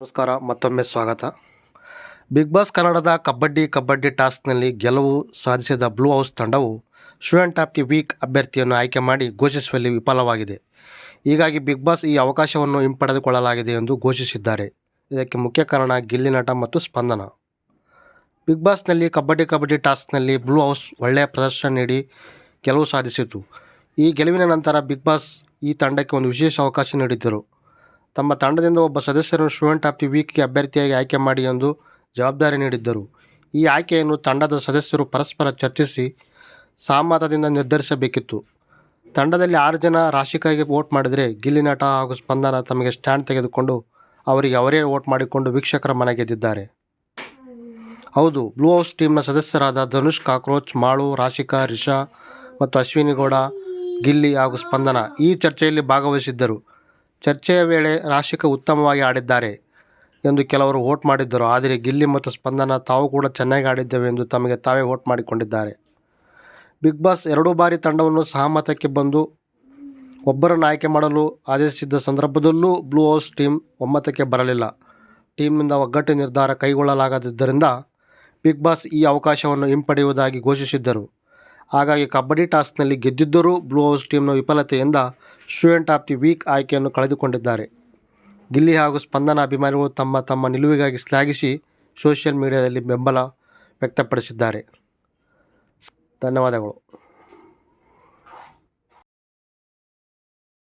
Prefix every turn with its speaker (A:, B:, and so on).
A: ನಮಸ್ಕಾರ, ಮತ್ತೊಮ್ಮೆ ಸ್ವಾಗತ. ಬಿಗ್ ಬಾಸ್ ಕನ್ನಡದ ಕಬಡ್ಡಿ ಕಬಡ್ಡಿ ಟಾಸ್ಕ್ನಲ್ಲಿ ಗೆಲುವು ಸಾಧಿಸಿದ ಬ್ಲೂ ಹೌಸ್ ತಂಡವು ಸ್ಟೂಡೆಂಟ್ ಆಫ್ ದಿ ವೀಕ್ ಅಭ್ಯರ್ಥಿಯನ್ನು ಆಯ್ಕೆ ಮಾಡಿ ಘೋಷಿಸುವಲ್ಲಿ ವಿಫಲವಾಗಿದೆ. ಹೀಗಾಗಿ ಬಿಗ್ ಬಾಸ್ ಈ ಅವಕಾಶವನ್ನು ಹಿಂಪಡೆದುಕೊಳ್ಳಲಾಗಿದೆ ಎಂದು ಘೋಷಿಸಿದ್ದಾರೆ. ಇದಕ್ಕೆ ಮುಖ್ಯ ಕಾರಣ ಗಿಲ್ಲಿ ನಟ ಮತ್ತು ಸ್ಪಂದನ. ಬಿಗ್ ಬಾಸ್ನಲ್ಲಿ ಕಬಡ್ಡಿ ಕಬಡ್ಡಿ ಟಾಸ್ಕ್ನಲ್ಲಿ ಬ್ಲೂ ಹೌಸ್ ಒಳ್ಳೆಯ ಪ್ರದರ್ಶನ ನೀಡಿ ಗೆಲುವು ಸಾಧಿಸಿತು. ಈ ಗೆಲುವಿನ ನಂತರ ಬಿಗ್ ಬಾಸ್ ಈ ತಂಡಕ್ಕೆ ಒಂದು ವಿಶೇಷ ಅವಕಾಶ ನೀಡಿದ್ದರು. ತಮ್ಮ ತಂಡದಿಂದ ಒಬ್ಬ ಸದಸ್ಯರನ್ನು ಸ್ಟೂಡೆಂಟ್ ಆಫ್ ದಿ ವೀಕ್ಗೆ ಅಭ್ಯರ್ಥಿಯಾಗಿ ಆಯ್ಕೆ ಮಾಡಿ ಎಂದು ಜವಾಬ್ದಾರಿ ನೀಡಿದ್ದರು. ಈ ಆಯ್ಕೆಯನ್ನು ತಂಡದ ಸದಸ್ಯರು ಪರಸ್ಪರ ಚರ್ಚಿಸಿ ಸಹಮತದಿಂದ ನಿರ್ಧರಿಸಬೇಕಿತ್ತು. ತಂಡದಲ್ಲಿ ಆರು ಜನ ರಾಶಿಕಾಗೆ ವೋಟ್ ಮಾಡಿದರೆ ಗಿಲ್ಲಿನಟ ಹಾಗೂ ಸ್ಪಂದನ ತಮಗೆ ಸ್ಟ್ಯಾಂಡ್ ತೆಗೆದುಕೊಂಡು ಅವರಿಗೆ ಅವರೇ ವೋಟ್ ಮಾಡಿಕೊಂಡು ವೀಕ್ಷಕರ ಮನೆ ಗೆದ್ದಿದ್ದಾರೆ. ಹೌದು, ಬ್ಲೂ ಹೌಸ್ ಟೀಮ್ನ ಸದಸ್ಯರಾದ ಧನುಷ್ ಕಾಕ್ರೋಚ್, ಮಾಳು, ರಾಶಿಕಾ, ರಿಷಾ ಮತ್ತು ಅಶ್ವಿನಿ ಗೌಡ, ಗಿಲ್ಲಿ ಹಾಗೂ ಸ್ಪಂದನ ಈ ಚರ್ಚೆಯಲ್ಲಿ ಭಾಗವಹಿಸಿದ್ದರು. ಚರ್ಚೆಯ ವೇಳೆ ರಾಶಿಕ ಉತ್ತಮವಾಗಿ ಆಡಿದ್ದಾರೆ ಎಂದು ಕೆಲವರು ವೋಟ್ ಮಾಡಿದ್ದರು. ಆದರೆ ಗಿಲ್ಲಿ ಮತ್ತು ಸ್ಪಂದನ ತಾವು ಕೂಡ ಚೆನ್ನಾಗಿ ಆಡಿದ್ದೇವೆ ಎಂದು ತಮಗೆ ತಾವೇ ವೋಟ್ ಮಾಡಿಕೊಂಡಿದ್ದಾರೆ. ಬಿಗ್ ಬಾಸ್ ಎರಡು ಬಾರಿ ತಂಡವನ್ನು ಸಹಮತಕ್ಕೆ ಬಂದು ಒಬ್ಬರನ್ನು ಆಯ್ಕೆ ಮಾಡಲು ಆದೇಶಿಸಿದ್ದ ಸಂದರ್ಭದಲ್ಲೂ ಬ್ಲೂ ಹೌಸ್ ಟೀಮ್ ಒಮ್ಮತಕ್ಕೆ ಬರಲಿಲ್ಲ. ಟೀಮ್ನಿಂದ ಒಗ್ಗಟ್ಟು ನಿರ್ಧಾರ ಕೈಗೊಳ್ಳಲಾಗದಿದ್ದರಿಂದ ಬಿಗ್ ಬಾಸ್ ಈ ಅವಕಾಶವನ್ನು ಹಿಂಪಡೆಯುವುದಾಗಿ ಘೋಷಿಸಿದ್ದರು. ಹಾಗಾಗಿ ಕಬಡ್ಡಿ ಟಾಸ್ಕ್ನಲ್ಲಿ ಗೆದ್ದಿದ್ದರೂ ಬ್ಲೂ ಹೌಸ್ ಟೀಮ್ನ ವಿಫಲತೆಯಿಂದ ಸ್ಟೂಡೆಂಟ್ ಆಫ್ ದಿ ವೀಕ್ ಆಯ್ಕೆಯನ್ನು ಕಳೆದುಕೊಂಡಿದ್ದಾರೆ. ಗಿಲ್ಲಿ ಹಾಗೂ ಸ್ಪಂದನ ಅಭಿಮಾನಿಗಳು ತಮ್ಮ ತಮ್ಮ ನಿಲುವಿಗಾಗಿ ಶ್ಲಾಘಿಸಿ ಸೋಷಿಯಲ್ ಮೀಡಿಯಾದಲ್ಲಿ ಬೆಂಬಲ ವ್ಯಕ್ತಪಡಿಸಿದ್ದಾರೆ. ಧನ್ಯವಾದಗಳು.